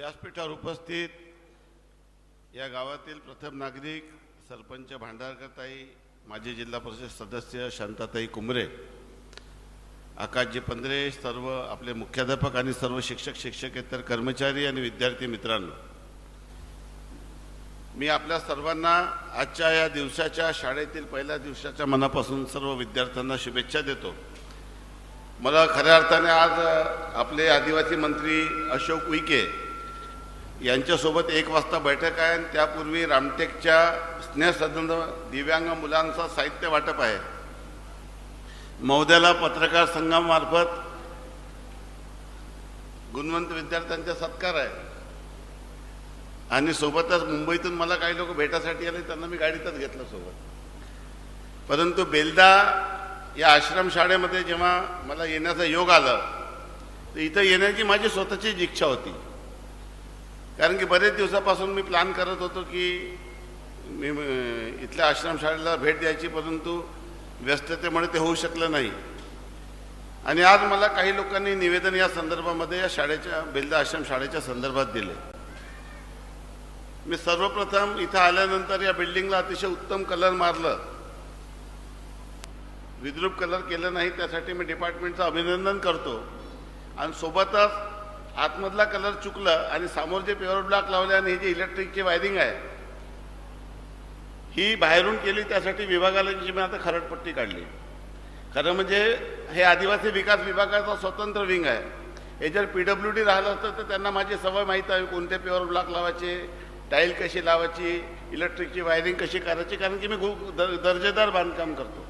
व्यासपीठावर उपस्थित या गावातील प्रथम नागरिक सरपंच भांडारकरताई माजी जिल्हा परिषद सदस्य शांताताई कुंबरे आकाशजी पंधरे सर्व आपले मुख्याध्यापक आणि सर्व शिक्षक शिक्षकेतर कर्मचारी आणि विद्यार्थी मित्रांनो मी आपल्या सर्वांना आजच्या या दिवसाच्या शाळेतील पहिल्या दिवसाच्या मनापासून सर्व विद्यार्थ्यांना शुभेच्छा देतो. मला खऱ्या अर्थाने आज आपले आदिवासी मंत्री अशोक उईके यांच्यासोबत एक वाजता बैठक आहे आणि त्यापूर्वी रामटेकच्या स्नेहसदन दिव्यांग मुलांचा साहित्य वाटप आहे. मौद्याला पत्रकार संघामार्फत गुणवंत विद्यार्थ्यांचा सत्कार आहे. आणि सोबतच मुंबईतून मला काही लोक भेटासाठी आले त्यांना मी गाडीतच घेतलं सोबत. परंतु बेलदा या आश्रमशाळेमध्ये जेव्हा मला येण्याचा योग आला तर इथं येण्याची माझी स्वतःचीच इच्छा होती. कारण की बरेच दिवसापासून मी प्लॅन करत होतो की मी इथल्या आश्रमशाळेला भेट द्यायची परंतु व्यस्ततेमुळे ते होऊ शकलं नाही. आणि आज मला काही लोकांनी निवेदन या संदर्भामध्ये या शाळेच्या बेलदा आश्रम शाळेच्या संदर्भात दिले. मी सर्वप्रथम इथं आल्यानंतर या बिल्डिंगला अतिशय उत्तम कलर मारलं. विद्रूप कलर केलं नाही त्यासाठी मी डिपार्टमेंटचं अभिनंदन करतो. आणि सोबतच आतमधला कलर चुकलं आणि समोर जे पेवर ब्लॉक लावले आणि ही जी इलेक्ट्रिकची वायरिंग आहे ही बाहेरून केली त्यासाठी विभागाला जी मी आता खरडपट्टी काढली. खरं म्हणजे हे आदिवासी विकास विभागाचा स्वतंत्र विंग आहे. हे जर पी डब्ल्यू डी राहिलं असतं तर त्यांना माझी सवय माहीत आहे कोणते पेवर ब्लॉक लावायचे टाईल कशी लावायची इलेक्ट्रिकची वायरिंग कशी करायची कारण की मी खूप दर दर्जेदार बांधकाम करतो.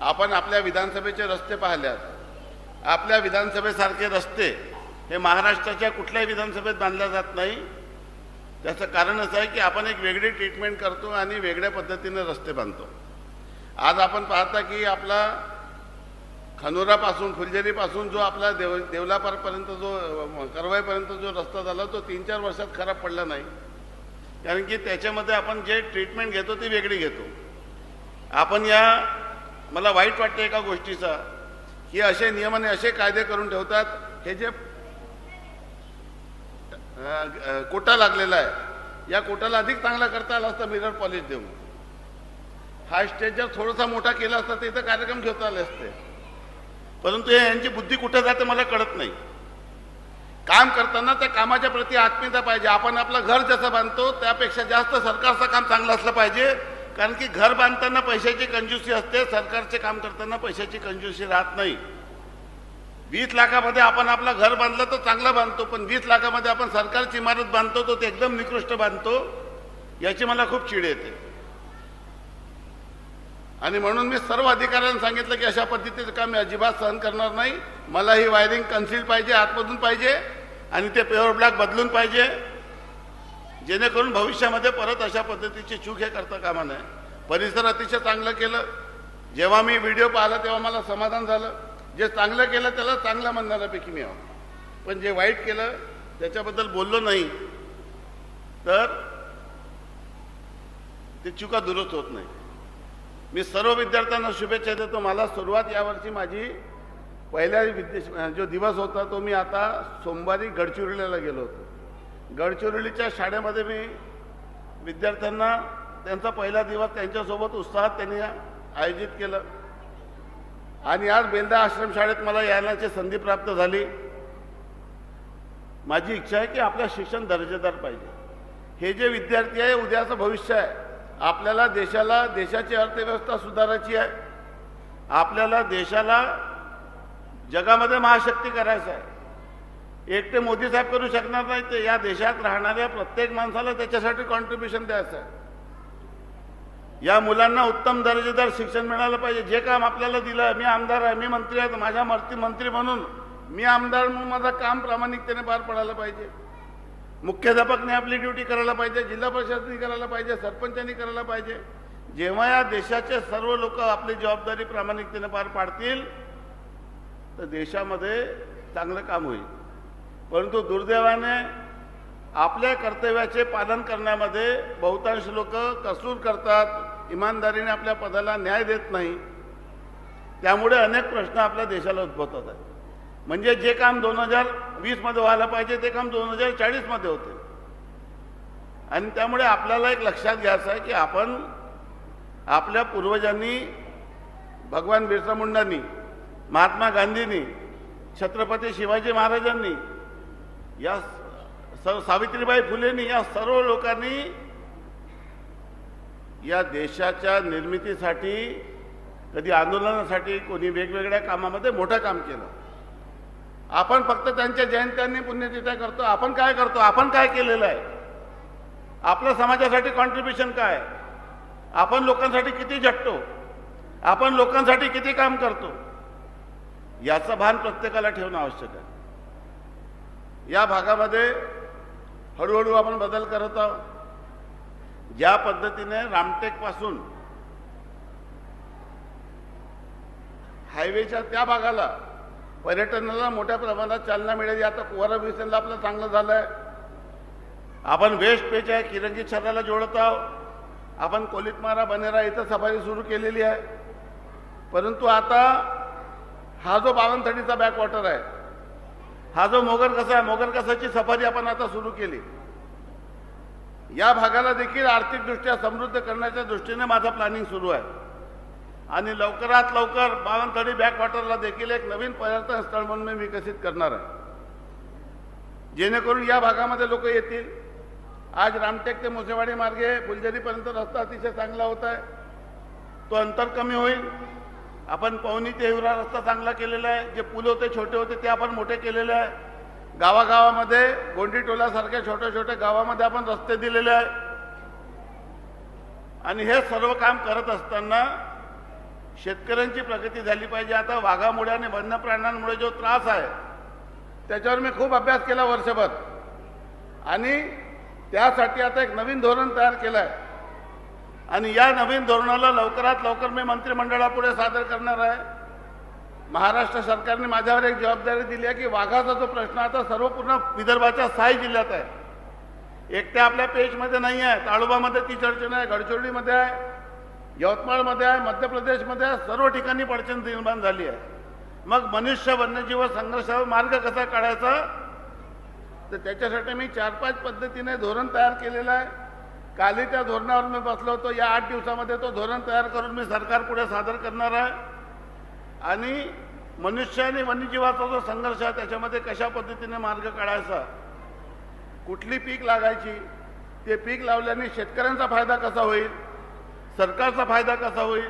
आपण आपल्या विधानसभेचे रस्ते पाहिल्यात. आपल्या विधानसभेसारखे रस्ते हे महाराष्ट्राच्या कुठल्याही विधानसभेत बांधल्या जात नाही. त्याचं कारण असं आहे की आपण एक वेगळी ट्रीटमेंट करतो आणि वेगळ्या पद्धतीने रस्ते बांधतो. आज आपण पाहता की आपला खनोरापासून फुलझेरीपासून जो आपला देव देवलापारपर्यंत जो करवाईपर्यंत जो रस्ता झाला तो तीन चार वर्षात खराब पडला नाही. कारण की त्याच्यामध्ये आपण जे ट्रीटमेंट घेतो ती वेगळी घेतो. आपण या मला वाईट वाटतं एका गोष्टीचा. की असे नियमाने असे कायदे करून ठेवतात हे जे कोटा लागलेला आहे. या कोटाला अधिक चांगला करता आला असता मिरर पॉलिश देऊन. हा स्टेज जर थोडासा मोठा केला असता तर इथं कार्यक्रम घेता आले असते. परंतु हे यांची बुद्धी कुठे जाते मला कळत नाही. काम करताना त्या कामाच्या प्रती आत्मीयता पाहिजे. आपण आपलं घर जसं बांधतो त्यापेक्षा जास्त सरकारचं काम चांगलं असलं पाहिजे. कारण की घर बांधताना पैशाची कंजूसी असते सरकारचे काम करताना पैशाची कंजूसी राहत नाही. वीस लाखामध्ये आपण आपलं घर बांधलं तर चांगलं बांधतो पण वीस लाखामध्ये आपण सरकारची इमारत बांधतो तो ते एकदम निकृष्ट बांधतो याची मला खूप चिड येते. आणि म्हणून मी सर्व अधिकाऱ्यांना सांगितलं की अशा पद्धतीचं काम मी अजिबात सहन करणार नाही. मला ही वायरिंग कन्सील पाहिजे आतमधून पाहिजे आणि ते पेवर ब्लॉक बदलून पाहिजे. जेणेकरून भविष्यामध्ये परत अशा पद्धतीची चूक हे करता कामा नये. परिसर अतिशय चांगलं केलं. जेव्हा मी व्हिडिओ पाहिला तेव्हा मला समाधान झालं. जे चांगलं केलं त्याला चांगलं म्हणणाऱ्यापैकी मी आहो पण जे वाईट केलं त्याच्याबद्दल बोललो नाही तर ते चुका दुरुस्त होत नाही. मी सर्व विद्यार्थ्यांना शुभेच्छा देतो. मला सुरुवात यावर्षी माझी पहिल्या विद्या जो दिवस होता तो मी आता सोमवारी गडचिरोलीला गेलो होतो. गडचिरोलीच्या शाळेमध्ये मी विद्यार्थ्यांना त्यांचा पहिला दिवस त्यांच्यासोबत उत्साहात त्यांनी आयोजित केलं. आणि आज बेंदा आश्रमशाळेत मला यायलाची संधी प्राप्त झाली. माझी इच्छा आहे की आपलं शिक्षण दर्जेदार पाहिजे. हे जे विद्यार्थी आहे उद्याचं भविष्य आहे. आपल्याला देशाला देशाची अर्थव्यवस्था सुधारायची आहे. आपल्याला देशाला जगामध्ये महाशक्ती करायचं आहे. एकटे मोदी साहेब करू शकणार नाही ते या देशात राहणाऱ्या प्रत्येक माणसाला त्याच्यासाठी कॉन्ट्रीब्युशन द्यायचं आहे. या मुलांना उत्तम दर्जेदार शिक्षण मिळालं पाहिजे. जे काम आपल्याला दिलं मी आमदार आहे मी मंत्री आहे माझ्या मर्ती मंत्री म्हणून मी आमदार म्हणून माझं काम प्रामाणिकतेने पार पडायला पाहिजे. मुख्याध्यापकने आपली ड्युटी करायला पाहिजे जिल्हा परिषदनी करायला पाहिजे सरपंचांनी करायला पाहिजे. जेव्हा या देशाचे सर्व लोक आपली जबाबदारी प्रामाणिकतेने पार पाडतील तर देशामध्ये चांगलं काम होईल. परंतु दुर्दैवाने आपल्या कर्तव्याचे पालन करण्यामध्ये बहुतांश लोक कसूर करतात इमानदारीने आपल्या पदाला न्याय देत नाही त्यामुळे अनेक प्रश्न आपल्या देशाला उद्भवतात. आहेत म्हणजे जे काम दोन हजार वीसमध्ये व्हायला पाहिजे ते काम दोन हजार चाळीसमध्ये होते. आणि त्यामुळे आपल्याला एक लक्षात घ्यायचं आहे की आपण आपल्या पूर्वजांनी भगवान बिरसा मुंडांनी महात्मा गांधींनी छत्रपती शिवाजी महाराजांनी या स- सावित्रीबाई फुलेंनी या सर्व लोकांनी या देशाच्या निर्मितीसाठी कधी आंदोलनासाठी कोणी वेगवेगळ्या कामामध्ये मोठं काम केलं. आपण फक्त त्यांच्या जयंत्यांनी पुण्यतिथ्या करतो. आपण काय करतो? आपण काय केलेलं आहे? आपल्या समाजासाठी कॉन्ट्रीब्युशन काय? आपण लोकांसाठी किती झटतो आपण लोकांसाठी किती काम करतो? याचं भान प्रत्येकाला ठेवणं आवश्यक आहे. या भागामध्ये हळूहळू आपण बदल करत आहोत. ज्या पद्धतीने रामटेकपासून हायवेच्या त्या भागाला पर्यटनाला मोठ्या प्रमाणात चालना मिळाली. आता कुवारा विसेनला आपलं चांगलं झालं आहे आपण वेस्ट पेच्या आहे किरंगी शहराला जोडत आहोत. आपण कोलितमारा बनेरा इथं सफारी सुरू केलेली आहे. परंतु आता हा जो बावनथडीचा बॅकवॉटर आहे हा जो मोगर कसा आहे मोगर कसाची सफारी आपण आता सुरू केली? या भागाला देखील आर्थिकदृष्ट्या समृद्ध करण्याच्या दृष्टीने माझं प्लॅनिंग सुरू आहे. आणि लवकरात लवकर बावनथडी बॅकवॉटरला देखील एक नवीन पर्यटन स्थळ म्हणून मी विकसित करणार आहे. जेणेकरून या भागामध्ये लोक येतील. आज रामटेक ते मुसेवाडी मार्गे फुलझरीपर्यंत रस्ता अतिशय चांगला होत आहे. तो अंतर कमी होईल. आपण पवनी ते हिवरा रस्ता चांगला केलेला आहे. जे पूल होते छोटे होते ते आपण मोठे केलेले आहे. गावागावामध्ये गोंडी टोलासारख्या छोट्या छोट्या गावामध्ये आपण रस्ते दिलेले आहे. आणि हे सर्व काम करत असताना शेतकऱ्यांची प्रगती झाली पाहिजे. आता वाघामुळे आणि वन्य प्राण्यांमुळे जो त्रास आहे त्याच्यावर मी खूप अभ्यास केला वर्षभर. आणि त्यासाठी आता एक नवीन धोरण तयार केलं आहे आणि या नवीन धोरणाला लवकरात लवकर मी मंत्रिमंडळापुढे सादर करणार आहे. महाराष्ट्र सरकारने माझ्यावर एक जबाबदारी दिली आहे की वाघाचा जो प्रश्न आता सर्व पूर्ण विदर्भाच्या साय जिल्ह्यात आहे. एकट्या आपल्या पेजमध्ये नाही आहे ताळोबामध्ये ती अडचण आहे गडचिरोलीमध्ये आहे यवतमाळमध्ये आहे मध्य प्रदेशमध्ये आहे सर्व ठिकाणी अडचण निर्माण झाली आहे. मग मनुष्य वन्यजीव संघर्षावर मार्ग कसा काढायचा? तर त्याच्यासाठी मी चार पाच पद्धतीने धोरण तयार केलेलं आहे. काली त्या धोरणावर मी बसलो होतो या आठ दिवसामध्ये तो धोरण तयार करून मी सरकार पुढे सादर करणार आहे. आणि मनुष्य आणि वन्यजीवाचा जो संघर्ष आहे त्याच्यामध्ये कशा पद्धतीने मार्ग काढायचा? कुठली पीक लागायची? ते पीक लावल्याने शेतकऱ्यांचा फायदा कसा होईल? सरकारचा फायदा कसा होईल?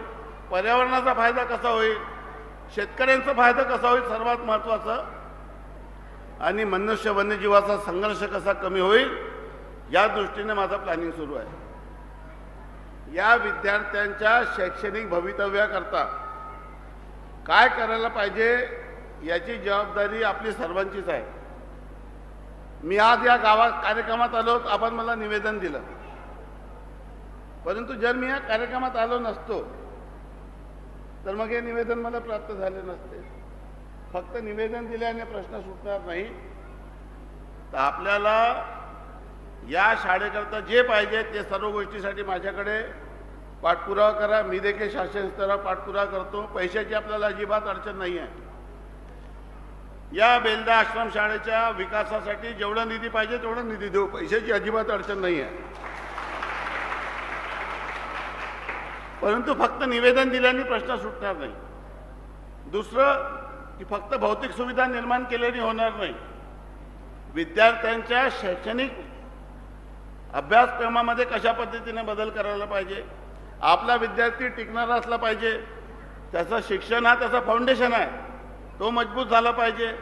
पर्यावरणाचा फायदा कसा होईल? शेतकऱ्यांचा फायदा कसा होईल? सर्वात महत्त्वाचं आणि मनुष्य वन्यजीवाचा संघर्ष कसा कमी होईल? या दृष्टीने माझं प्लॅनिंग सुरू आहे. या विद्यार्थ्यांच्या शैक्षणिक भवितव्याकरता काय करायला पाहिजे याची जबाबदारी आपली सर्वांचीच आहे. मी आज या गावात कार्यक्रमात आलो आपण मला निवेदन दिलं. परंतु जर मी या कार्यक्रमात आलो नसतो तर मग हे निवेदन मला प्राप्त झाले नसते. फक्त निवेदन दिल्याने प्रश्न सुटणार नाही. तर आपल्याला या शाळेकरता जे पाहिजे ते सर्व गोष्टीसाठी माझ्याकडे पाठपुरावा करा. मी देखील शासन स्तरावर पाठपुरावा करतो. पैशाची आपल्याला अजिबात अडचण नाही आहे. या बेलदा आश्रम शाळेच्या विकासासाठी जेवढा निधी पाहिजे तेवढा निधी देऊ. पैशाची अजिबात अडचण नाही आहे. परंतु फक्त निवेदन दिल्याने प्रश्न सुटणार नाही. दुसरं की फक्त भौतिक सुविधा निर्माण केल्याने होणार नाही. विद्यार्थ्यांच्या शैक्षणिक अभ्यासक्रमामध्ये कशा पद्धतीने बदल करायला पाहिजे? आपला विद्यार्थी टिकणारा असला पाहिजे. त्याचं शिक्षण हा त्याचा फाउंडेशन आहे. तो मजबूत झाला पाहिजे.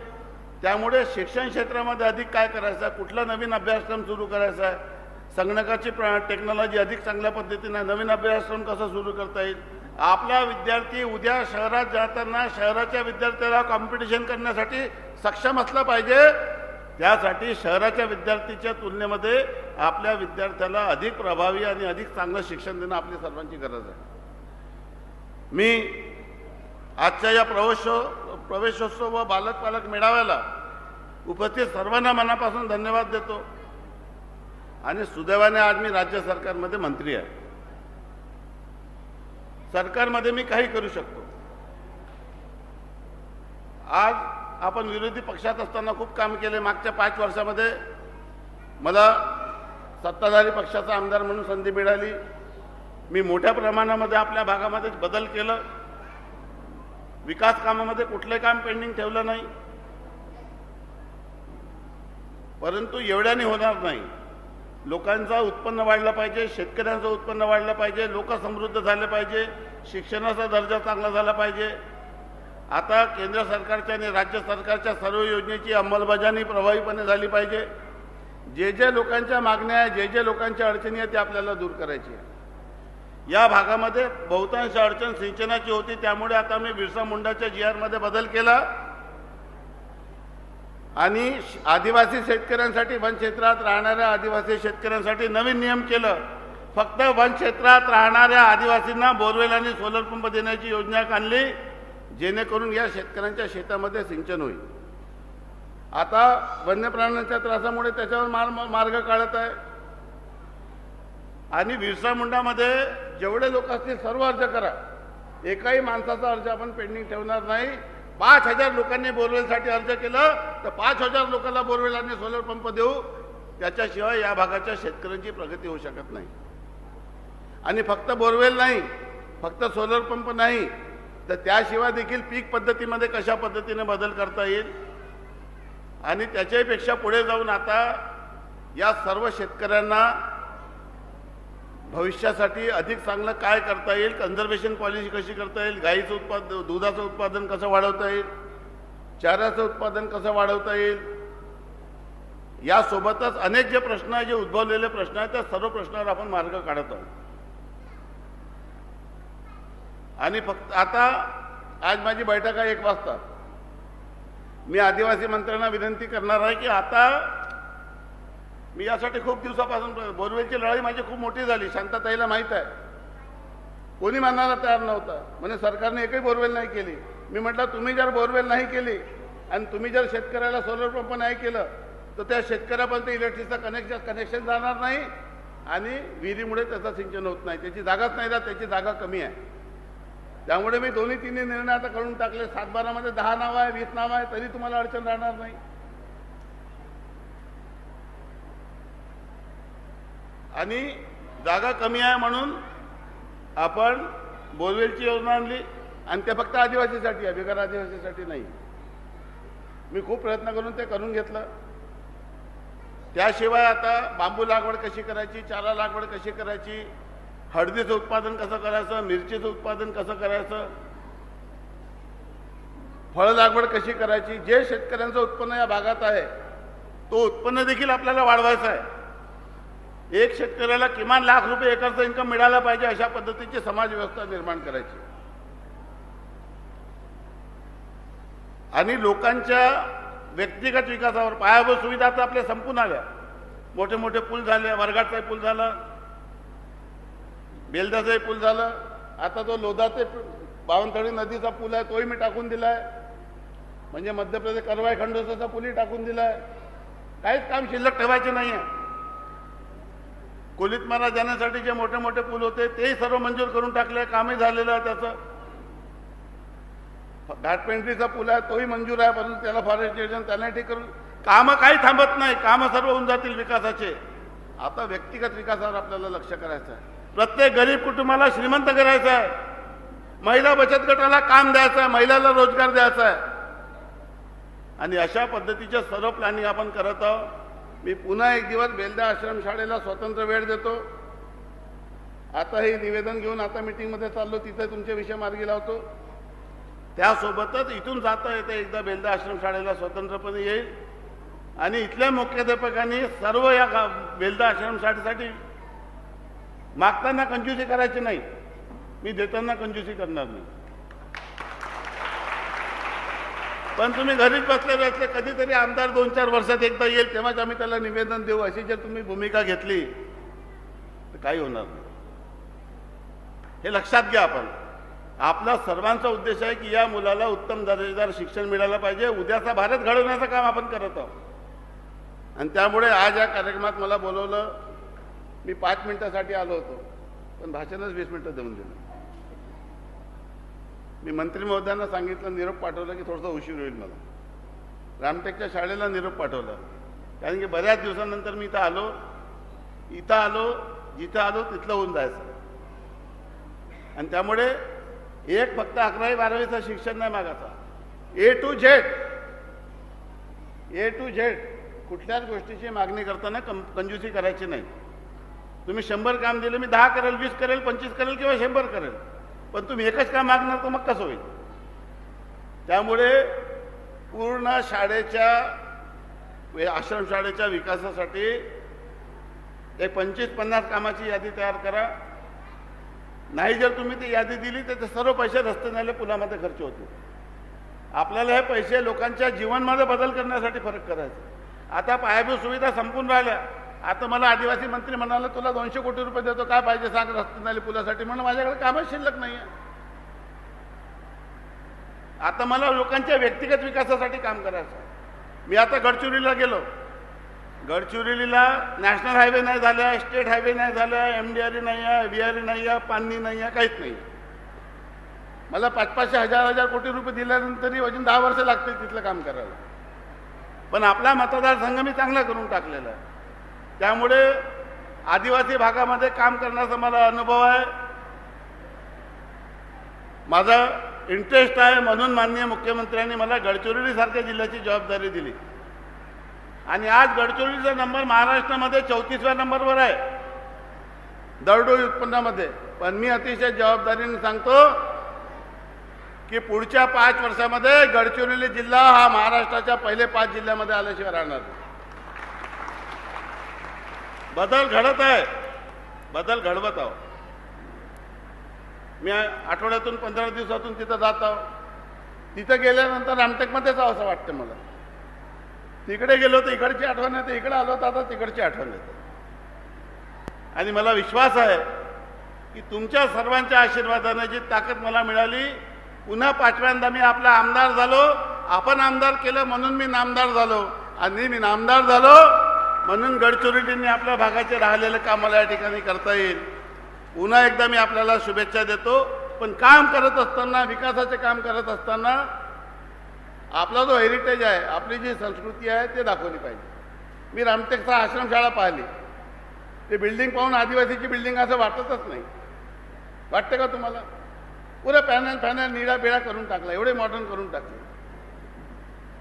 त्यामुळे शिक्षण क्षेत्रामध्ये अधिक काय करायचं आहे? कुठला नवीन अभ्यासक्रम सुरू करायचा आहे? संगणकाची प्र टेक्नॉलॉजी अधिक चांगल्या पद्धतीने नवीन अभ्यासक्रम कसा सुरू करता येईल? आपला विद्यार्थी उद्या शहरात जाताना शहराच्या विद्यार्थ्याला कॉम्पिटिशन करण्यासाठी सक्षम असला पाहिजे. त्यासाठी शहराच्या विद्यार्थीच्या तुलनेमध्ये आपल्या विद्यार्थ्याला अधिक प्रभावी आणि अधिक चांगलं शिक्षण देणं आपली सर्वांची गरज आहे. मी आजच्या या प्रवेशो प्रवेशोत्सव व बालक पालक मेळाव्याला उपस्थित सर्वांना मनापासून धन्यवाद देतो. आणि सुदैवाने आज मी राज्य सरकारमध्ये मंत्री आहे. सरकारमध्ये मी काही करू शकतो. आज आपण विरोधी पक्षात असताना खूप काम केले मागच्या पाच वर्षामध्ये. मला सत्ताधारी पक्षाचा आमदार म्हणून संधी मिळाली. मी मोठ्या प्रमाणामध्ये आपल्या भागामध्ये बदल केलं. विकास कामामध्ये कुठले काम पेंडिंग ठेवलं नाही. परंतु एवढ्याने होणार नाही. लोकांचं उत्पन्न वाढलं पाहिजे शेतकऱ्यांचं उत्पन्न वाढलं पाहिजे लोक समृद्ध झाले पाहिजे शिक्षणाचा दर्जा चांगला झाला पाहिजे. आता केंद्र सरकारच्या आणि राज्य सरकारच्या सर्व योजनेची अंमलबजावणी प्रभावीपणे झाली पाहिजे. जे जे लोकांच्या मागण्या आहे जे जे लोकांच्या अडचणी आहे ते आपल्याला दूर करायची आहे. या भागामध्ये बहुतांश अडचण सिंचनाची होती त्यामुळे आता मी बिरसा मुंडाच्या जी आरमध्ये बदल केला. आणि आदिवासी शेतकऱ्यांसाठी वन क्षेत्रात राहणाऱ्या आदिवासी शेतकऱ्यांसाठी नवीन नियम केलं. फक्त वन क्षेत्रात राहणाऱ्या आदिवासींना बोरवेल आणि सोलर पंप देण्याची योजना आणली. जेणेकरून या शेतकऱ्यांच्या शेतामध्ये सिंचन होईल. आता वन्य प्राण्यांच्या त्रासामुळे त्याच्यावर मार मार्ग काढत आहे. आणि विरसा मुंडामध्ये जेवढे लोक असतील सर्व अर्ज करा. एकाही माणसाचा अर्ज आपण पेंडिंग ठेवणार नाही. पाच हजार लोकांनी बोरवेलसाठी अर्ज केलं तर पाच हजार लोकांना बोरवेल आणि सोलर पंप देऊ. त्याच्याशिवाय या भागाच्या शेतकऱ्यांची प्रगती होऊ शकत नाही. आणि फक्त बोरवेल नाही फक्त सोलर पंप नाही तर त्याशिवाय देखील पीक पद्धतीमध्ये कशा पद्धतीने बदल करता येईल? आणि त्याच्याहीपेक्षा पुढे जाऊन आता या सर्व शेतकऱ्यांना भविष्यासाठी अधिक चांगलं काय करता येईल? कन्झर्वेशन पॉलिसी कशी करता येईल? गाईचं उत्पादन दुधाचं उत्पादन कसं वाढवता येईल? चाऱ्याचं उत्पादन कसं वाढवता येईल? यासोबतच अनेक जे प्रश्न आहे जे उद्भवलेले प्रश्न आहेत त्या सर्व प्रश्नावर आपण मार्ग काढत आहोत. आणि फक्त आता आज माझी बैठक आहे एक वाजता. मी आदिवासी मंत्र्यांना विनंती करणार आहे की आता मी यासाठी खूप दिवसापासून बोरवेलची लढाई माझी खूप मोठी झाली शांतताईला माहीत आहे. कोणी मानायला तयार नव्हतं. म्हणजे सरकारने एकही बोरवेल नाही केली. मी म्हटलं तुम्ही जर बोरवेल नाही केली आणि तुम्ही जर शेतकऱ्याला सोलर पंप नाही केलं तर त्या शेतकऱ्यापर्यंत इलेक्ट्रिकचं कनेक्शन कनेक्शन जाणार नाही आणि विहिरीमुळे त्याचं सिंचन होत नाही. त्याची जागाच नाही राहत त्याची जागा कमी आहे. त्यामुळे मी दोन्ही तिन्ही निर्णय आता करून टाकले. सातबारामध्ये दहा नावं आहे वीस नावं आहे तरी तुम्हाला अडचण राहणार नाही. आणि जागा कमी आहे म्हणून आपण बोरवेलची योजना आणली आणि ते फक्त आदिवासीसाठी आहे बिगर आदिवासीसाठी नाही. मी खूप प्रयत्न करून ते करून घेतलं. त्याशिवाय आता बांबू लागवड कशी करायची चारा लागवड कशी करायची हळदीचं उत्पादन कसं करायचं? मिरचीचं उत्पादन कसं करायचं? फळ लागवड कशी करायची? जे शेतकऱ्यांचं उत्पन्न या भागात आहे तो उत्पन्न देखील आपल्याला वाढवायचं आहे. एक शेतकऱ्याला किमान लाख रुपये एकरचं इन्कम मिळायला पाहिजे अशा पद्धतीची समाज व्यवस्था निर्माण करायची. आणि लोकांच्या व्यक्तिगत विकासावर पायाभूत सुविधा तर आपल्या संपून आल्या. मोठे मोठे पूल झाले वर्गाचा पूल झाला बेलदाचाही पूल झालं. आता तो लोधा ते बावनथळी नदीचा पूल आहे तोही मी टाकून दिलाय. म्हणजे मध्य प्रदेश करवाई खंडोसाचा पूलही टाकून दिलाय. काहीच काम शिल्लक ठेवायचे नाही आहे कोलीतमारा जाण्यासाठी जे मोठे मोठे पूल होते तेही सर्व मंजूर करून टाकले. कामही झालेलं आहे त्याचं. घाटपेंट्रीचा पूल आहे तोही मंजूर आहे परंतु त्याला फॉरेस्ट डिव्हिजन त्यांना ठीक करून कामं काही थांबत नाही. कामं सर्व होऊन जातील विकासाचे. आता व्यक्तिगत विकासावर आपल्याला लक्ष करायचं आहे. प्रत्येक गरीब कुटुंबाला श्रीमंत करायचं आहे. महिला बचत गटाला काम द्यायचं आहे महिलाला रोजगार द्यायचा आहे. आणि अशा पद्धतीचे सर्व प्लॅनिंग आपण करत आहोत. मी पुन्हा एक दिवस बेलदा आश्रमशाळेला स्वतंत्र वेळ देतो. आता हे निवेदन घेऊन आता मिटिंगमध्ये चाललो तिथे तुमचे विषय मार्गी लावतो. त्यासोबतच इथून जाता येते एकदा बेलदा आश्रमशाळेला स्वतंत्रपणे येईल. आणि इथल्या मुख्याध्यापकांनी सर्व या बेलदा आश्रमशाळेसाठी मागताना कंजूसी करायची नाही. मी देताना कंजूसी करणार नाही. पण तुम्ही घरीच बसले बसले कधीतरी आमदार दोन चार वर्षात एकदा येईल तेव्हाच आम्ही त्याला निवेदन देऊ. अशी जर तुम्ही भूमिका घेतली तर काही होणार नाही. हे लक्षात घ्या आपण. आपला सर्वांचा उद्देश आहे की या मुलाला उत्तम दर्जेदार शिक्षण मिळालं पाहिजे. उद्याचा भारत घडवण्याचं काम आपण करत आहोत. आणि त्यामुळे आज या कार्यक्रमात मला बोलवलं मी पाच मिनिटासाठी आलो होतो पण भाषणच वीस मिनिटं देऊन दिलं. मी मंत्री महोदयांना सांगितलं निरोप पाठवला की थोडंसं उशीर होईल मला. रामटेकच्या शाळेला निरोप पाठवला. कारण की बऱ्याच दिवसानंतर मी इथं आलो इथं आलो जिथं आलो तिथलं होऊन जायचं. आणि त्यामुळे एक फक्त अकरावी बारावीचं शिक्षण नाही मागायचा. A to Z A to Z कुठल्याच गोष्टीची मागणी करताना कं कंजूसी करायची नाही. तुम्ही शंभर काम दिलं मी दहा करेल वीस करेल पंचवीस करेल किंवा शंभर करेल. पण तुम्ही एकच काम मागणार तर मग कसं होईल? त्यामुळे पूर्ण शाळेच्या आश्रमशाळेच्या विकासासाठी एक पंचवीस पन्नास कामाची यादी तयार करा. नाही जर तुम्ही ती यादी दिली तर ते सर्व पैसे रस्ते नाले पुलामध्ये खर्च होतील. आपल्याला हे पैसे लोकांच्या जीवनमध्ये बदल करण्यासाठी फरक करायचा. आता पायाभूत सुविधा संपून राहिल्या. आता मला आदिवासी मंत्री म्हणाला तुला दोनशे कोटी रुपये देतो काय पाहिजे सांग रस्ते नाही पुलासाठी? म्हणून माझ्याकडे कामच शिल्लक नाही आहे आता मला लोकांच्या व्यक्तिगत विकासासाठी काम करायचं मी आता गडचिरोलीला गेलो. गडचिरोलीला नॅशनल हायवे नाही झाला स्टेट हायवे नाही झाला एम डी आर नाही आहे बी आर नाही आहे पाणी नाही आहे काहीच नाही मला पाच पाचशे हजार हजार कोटी रुपये दिल्यानंतरही अजून दहा वर्ष लागतील तिथलं काम करायला. पण आपला मतदारसंघ मी चांगला करून टाकलेला आहे. त्यामुळे आदिवासी भागामध्ये काम करण्याचा मला अनुभव आहे. माझा इंटरेस्ट आहे म्हणून माननीय मुख्यमंत्र्यांनी मला गडचिरोलीसारख्या जिल्ह्याची जबाबदारी दिली. आणि आज गडचिरोलीचा नंबर महाराष्ट्रामध्ये चौतीसव्या नंबरवर आहे. दरडोई उत्पन्नामध्ये. पण मी अतिशय जबाबदारीने सांगतो की पुढच्या पाच वर्षामध्ये गडचिरोली जिल्हा हा महाराष्ट्राच्या पहिले पाच जिल्ह्यामध्ये आल्याशिवाय राहणार नाही. बदल घडत आहे. बदल घडवत आहो. मी आठवड्यातून पंधरा दिवसातून तिथं जात आहो. तिथं गेल्यानंतर रामटेकमध्येच आहो असं वाटतं मला. तिकडे गेलो तर इकडची आठवण येते इकडे आलो तर आता तिकडची आठवण येते. आणि मला विश्वास आहे की तुमच्या सर्वांच्या आशीर्वादाने जी ताकद मला मिळाली पुन्हा पाचव्यांदा मी आपला आमदार झालो. आपण आमदार केलं म्हणून मी नामदार झालो. आणि मी नामदार झालो म्हणून गडचिरोलींनी आपल्या भागाचे राहिलेलं काम मला या ठिकाणी करता येईल. पुन्हा एकदा मी आपल्याला शुभेच्छा देतो. पण काम करत असताना विकासाचे काम करत असताना आपला जो हेरिटेज आहे आपली जी संस्कृती आहे ते दाखवली पाहिजे. मी रामटेकचा आश्रमशाळा पाहिली. ते बिल्डिंग पाहून आदिवासीची बिल्डिंग असं वाटतच नाही. वाटते का तुम्हाला? पुरे पॅनल पॅनल निळा बिळा करून टाकला एवढे मॉडर्न करून टाकले.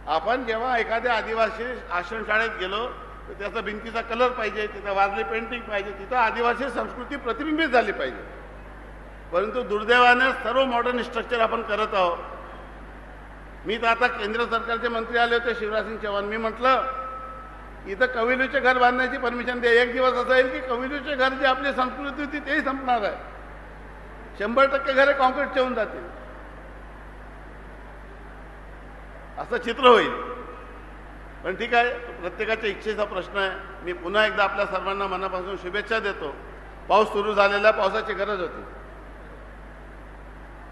आपण जेव्हा एखाद्या आदिवासी आश्रमशाळेत गेलो तर त्याचा भिंतीचा कलर पाहिजे तिथं वारली पेंटिंग पाहिजे तिथं आदिवासी संस्कृती प्रतिबिंबित झाली पाहिजे. परंतु दुर्दैवाने सर्व मॉडर्न स्ट्रक्चर आपण करत आहोत. मी तर आता केंद्र सरकारचे मंत्री आले होते शिवराजसिंग चव्हाण मी म्हटलं इथं कविलूचे घर बांधण्याची परमिशन द्या. एक दिवस असं येईल की कविलूचे घर जी आपली संस्कृती होती तेही संपणार आहे. शंभर टक्के घरे कॉन्क्रीटचे होऊन जातील. असं चित्र होईल. पण ठीक आहे प्रत्येकाच्या इच्छेचा प्रश्न आहे. मी पुन्हा एकदा आपल्या सर्वांना मनापासून शुभेच्छा देतो. पाऊस सुरू झालेला पावसाची गरज होती.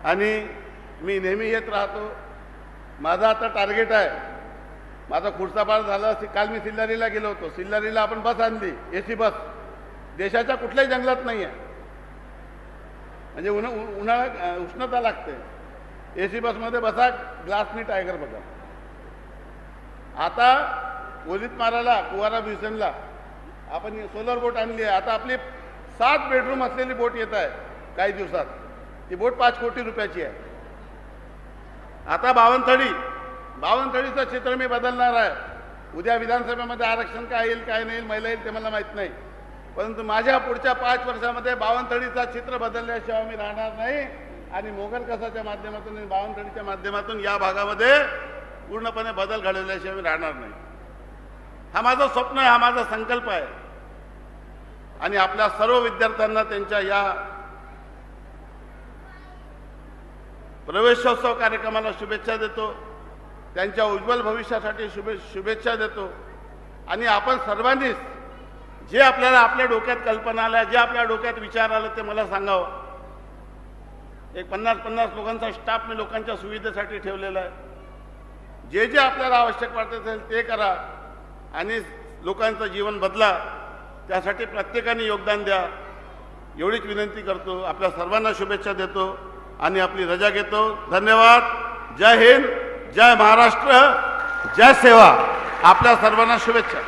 आणि मी नेहमी येत राहतो. माझा आता टार्गेट आहे. माझा खुर्चा पार झाला काल मी सिल्लारीला गेलो होतो. सिल्लारीला आपण बस आणली ए सी बस. देशाच्या कुठल्याही जंगलात नाही आहे म्हणजे उन्हा उन्हाळा उष्णता लागते. ए सी बसमध्ये बसा ग्लासनी टायगर बघा. आता ओलित माराला कुवारा भ्युसेनला आपण सोलर बोट आणली आहे. आता आपली सात बेडरूम असलेली बोट येत आहे काही दिवसात. ती बोट पाच कोटी रुपयाची आहे. आता बावनथडी. बावनथडीचं चित्र मी बदलणार आहे. उद्या विधानसभेमध्ये आरक्षण काय येईल काय नाही येईल महिला येईल ते मला माहीत नाही. परंतु माझ्या पुढच्या पाच वर्षामध्ये बावनथडीचा चित्र बदलल्याशिवाय मी राहणार नाही. आणि मोगल कसाच्या माध्यमातून बावनथळीच्या बावनथडीच्या माध्यमातून या भागामध्ये पूर्णपणे बदल घडवल्याशिवाय मी राहणार नाही. हा माझं स्वप्न आहे हा माझा संकल्प आहे. आणि आपल्या सर्व विद्यार्थ्यांना त्यांच्या या प्रवेशोत्सव कार्यक्रमाला शुभेच्छा देतो. त्यांच्या उज्ज्वल भविष्यासाठी शुभे शुभेच्छा देतो. आणि आपण सर्वांनीच जे आपल्याला आपल्या डोक्यात कल्पना आल्या जे आपल्या डोक्यात विचार आलं ते मला सांगावं. एक पन्नास पन्नास लोकांचा स्टाफ मी लोकांच्या सुविधेसाठी ठेवलेला आहे. जे जे आपल्याला आवश्यक वाटत असेल ते करा आणि लोकांचं जीवन बदला. त्यासाठी प्रत्येकाने योगदान द्या. एवढीच विनंती करतो. आपल्या सर्वांना शुभेच्छा देतो आणि आपली रजा घेतो. धन्यवाद. जय हिंद. जय महाराष्ट्र. जय सेवा. आपल्या सर्वांना शुभेच्छा.